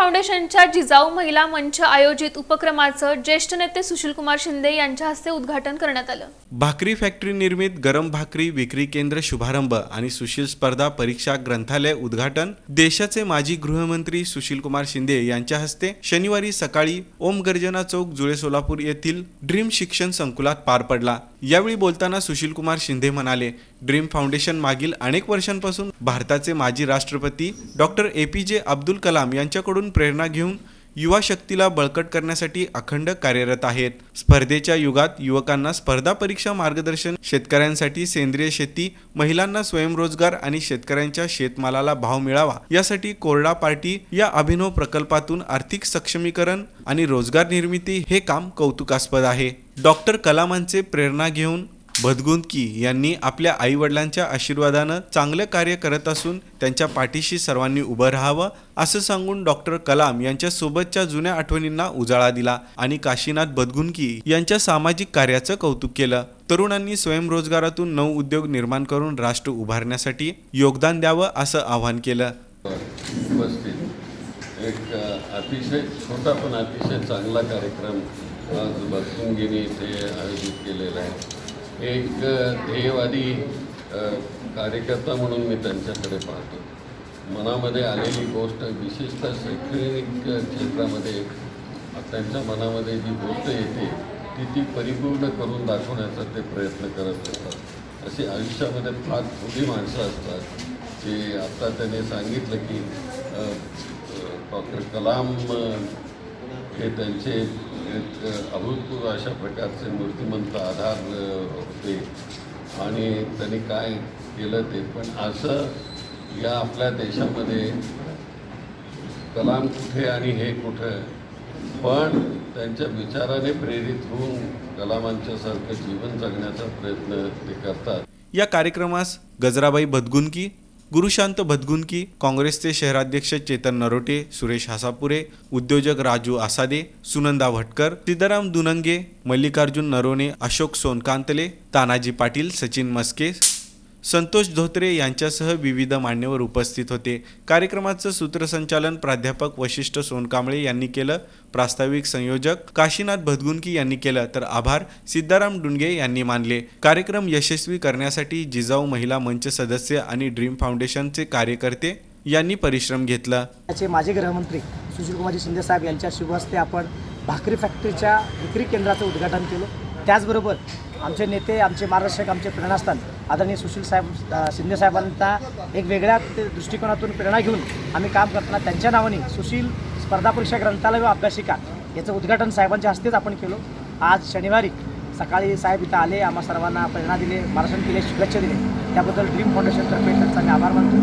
फाउंडेशनच्या जिजाऊ महिला मंच आयोजित उपक्रमाचं ज्येष्ठ नेते सुशीलकुमार शिंदे यांच्या हस्ते उद्घाटन करण्यात आलं. भाकरी फॅक्टरी निर्मित गरम भाकरी विक्री केंद्र शुभारंभ आणि सुशील स्पर्धा परीक्षा ग्रंथालय उद्घाटन. देशाचे माजी गृहमंत्री सुशीलकुमार शिंदे यांच्या हस्ते शनिवारी सकाळी ओम गर्जना चौक जुळे सोलापूर येथील ड्रीम शिक्षण संकुलात पार पडला. यावेळी बोलताना सुशील कुमार शिंदे म्हणाले ड्रीम फाउंडेशन मागील अनेक वर्षांपासून भारताचे माजी राष्ट्रपती डॉक्टर ए पी जे अब्दुल कलाम यांच्याकडून प्रेरणा घेऊन युवा शक्तीला बळकट करण्यासाठी अखंड कार्यरत आहेत. स्पर्धेच्या युगात युवकांना स्पर्धा परीक्षा मार्गदर्शन शेतकऱ्यांसाठी सेंद्रिय शेती महिलांना स्वयंरोजगार आणि शेतकऱ्यांच्या शेतमालाला भाव मिळावा यासाठी कोरडा पार्टी या अभिनव प्रकल्पातून आर्थिक सक्षमीकरण आणि रोजगार निर्मिती हे काम कौतुकास्पद आहे. डॉक्टर कलामांचे प्रेरणा घेऊन भदगुंदकी यांनी आपल्या आईवडिलांच्या आशीर्वादानं चांगलं कार्य करत असून त्यांच्या पाठीशी सर्वांनी उभं राहावं असं सांगून डॉक्टर कलाम यांच्या सोबतच्या जुन्या आठवणींना उजाळा दिला आणि काशीनाथ बदगुंदकी यांच्या सामाजिक कार्याचं कौतुक केलं. तरुणांनी स्वयंरोजगारातून नऊ उद्योग निर्माण करून राष्ट्र उभारण्यासाठी योगदान द्यावं असं आवाहन केलं. एक अतिशय छोटा पण अतिशय चांगला कार्यक्रम आज बसुंगिनी इथे आयोजित केलेला आहे. एक ध्येयवादी कार्यकर्ता म्हणून मी त्यांच्याकडे पाहतो. मनामध्ये आलेली गोष्ट विशेषतः शैक्षणिक क्षेत्रामध्ये त्यांच्या मनामध्ये जी गोष्ट येते ती ती परिपूर्ण करून दाखवण्याचा ते प्रयत्न करत असतात. अशी आयुष्यामध्ये फार थोडी माणसं असतात जे आत्ता त्याने सांगितलं की डॉक्टर कलाम हे त्यांचे अभूतपूर्व अशा प्रकारचे मूर्तिमंत आधार होते. आणि त्यांनी काय केलं ते पण असं या आपल्या देशामध्ये कलाम कुठे आणि हे कुठं पण त्यांच्या विचाराने प्रेरित होऊन कलामांच्यासारखं जीवन जगण्याचा प्रयत्न ते करतात. या कार्यक्रमास गजराबाई भदगुंकी गुरुशांत भदगुंकी काँग्रेसचे शहराध्यक्ष चेतन नरोटे सुरेश हासापुरे उद्योजक राजू आसादे सुनंदा भटकर सिद्धाराम दुनंगे मल्लिकार्जुन नरोने अशोक सोनकांतले तानाजी पाटील सचिन मस्के संतोष धोत्रे यांच्यासह विविध मान्यवर उपस्थित होते. कार्यक्रमाचं सूत्रसंचालन प्राध्यापक वशिष्ठ सोनकांबळे यांनी केलं. प्रास्ताविक संयोजक काशीनाथ भदगुंकी यांनी केलं. तर आभार सिद्धाराम डुंगे यांनी मानले. कार्यक्रम यशस्वी करण्यासाठी जिजाऊ महिला मंच सदस्य आणि ड्रीम फाउंडेशनचे कार्यकर्ते यांनी परिश्रम घेतला. त्याचे माजी गृहमंत्री सुशीलकुमारजी शिंदे साहेब यांच्या शुभहस्ते आपण भाकरी फॅक्टरीच्या विक्री केंद्राचं उद्घाटन केलं. त्याचबरोबर आमचे नेते आमचे मार्गदर्शक आमचे प्रेरणास्थान आदरणीय सुशील साहेब शिंदे साहेबांचा एक वेगळ्या ते दृष्टिकोनातून प्रेरणा घेऊन आम्ही काम करताना त्यांच्या नावाने सुशील स्पर्धा परीक्षा ग्रंथालय व अभ्यासिका याचं उद्घाटन साहेबांच्या हस्तेच आपण केलो. आज शनिवारी सकाळी साहेब इथं आले आम्हा सर्वांना प्रेरणा दिले मार्गदर्शन केले शुभेच्छा दिले त्याबद्दल ड्रीम फाउंडेशनतर्फे त्यांचा मी आभार मानतो.